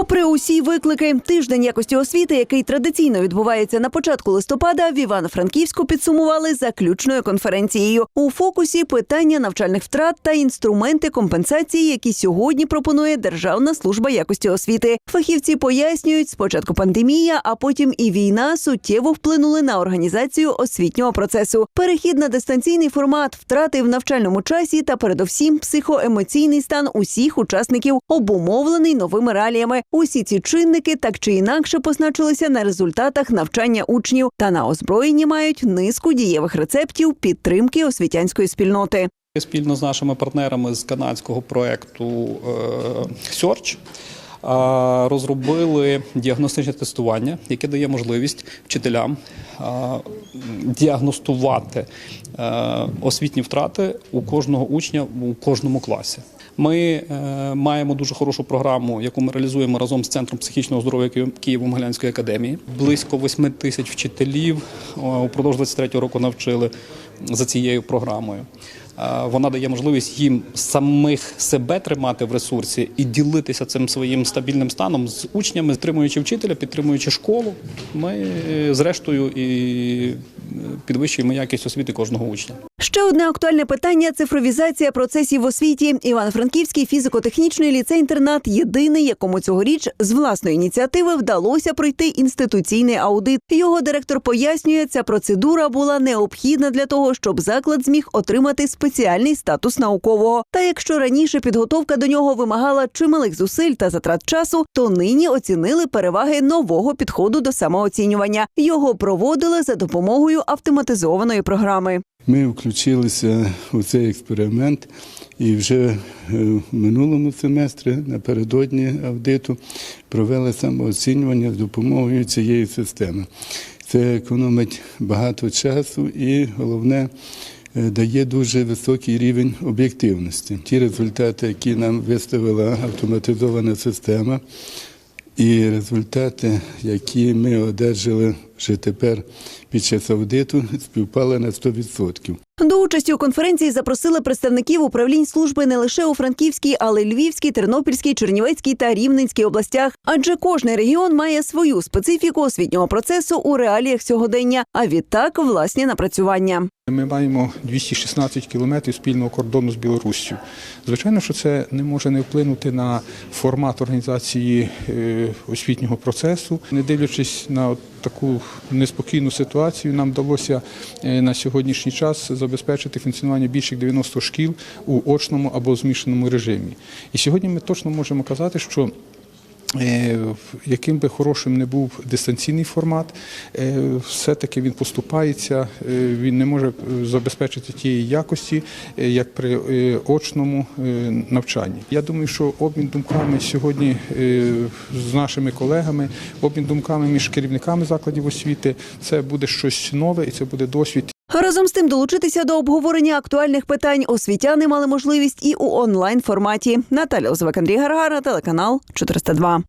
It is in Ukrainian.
Попри усі виклики, тиждень якості освіти, який традиційно відбувається на початку листопада, в Івано-Франківську підсумували заключною конференцією. У фокусі питання навчальних втрат та інструменти компенсації, які сьогодні пропонує Державна служба якості освіти. Фахівці пояснюють, спочатку пандемія, а потім і війна суттєво вплинули на організацію освітнього процесу. Перехід на дистанційний формат, втрати в навчальному часі та передовсім психоемоційний стан усіх учасників обумовлений новими реаліями. Усі ці чинники так чи інакше позначилися на результатах навчання учнів та на озброєнні мають низку дієвих рецептів підтримки освітянської спільноти. Спільно з нашими партнерами з канадського проекту е, Search е, розробили діагностичне тестування, яке дає можливість вчителям е, діагностувати е, освітні втрати у кожного учня у кожному класі. Ми е, маємо дуже хорошу програму, яку ми реалізуємо разом з центром психічного здоров'я Ки- Києво-Могилянської академії. Близько 8 тисяч вчителів е, упродовж 23 року навчили за цією програмою. Вона дає можливість їм самих себе тримати в ресурсі і ділитися цим своїм стабільним станом з учнями, підтримуючи вчителя, підтримуючи школу. Ми е, зрештою і е, підвищуємо якість освіти кожного учня. Ще одне актуальне питання цифровізація процесів в освіті. Івано-Франківський фізико-технічний ліцей-інтернат єдиний, якому цьогоріч з власної ініціативи вдалося пройти інституційний аудит. Його директор пояснює, ця процедура була необхідна для того, щоб заклад зміг отримати спеціальний статус наукового. Та якщо раніше підготовка до нього вимагала чималих зусиль та затрат часу, то нині оцінили переваги нового підходу до самооцінювання. Його проводили за допомогою автоматизованої програми. Ми включилися у цей експеримент і вже е, в минулому семестрі, напередодні аудиту, провели самооцінювання з допомогою цієї системи. Це економить багато часу і головне. Е, Дає дуже високий рівень об'єктивності. Ті результати, які нам виставила автоматизована система, і результати, які ми одержали вже тепер під час аудиту, співпали на 100%. До участі у конференції запросили представників управлінь служби не лише у Франківській, але й Львівській, Тернопільській, Чернівецькій та Рівненській областях. Адже кожний регіон має свою специфіку освітнього процесу у реаліях сьогодення, а відтак власні напрацювання. Ми маємо 216 кілометрів спільного кордону з Білоруссю. Звичайно, що це не може не вплинути на формат організації е, освітнього процесу. Не дивлячись на таку неспокійну ситуацію, нам вдалося е, на сьогоднішній час забезпечити функціонування більше 90 шкіл у очному або змішаному режимі. І сьогодні ми точно можемо казати, що Яким би хорошим не був дистанційний формат, е, все-таки він поступається, е, він не може е, забезпечити тієї якості, е, як при е, очному е, навчанні. Я думаю, що обмін думками сьогодні е, з нашими колегами, обмін думками між керівниками закладів освіти, це буде щось нове і це буде досвід Разом з тим долучитися до обговорення актуальних питань освітяни мали можливість і у онлайн форматі. Наталя Озовик, Андрій Гаргара, телеканал 402.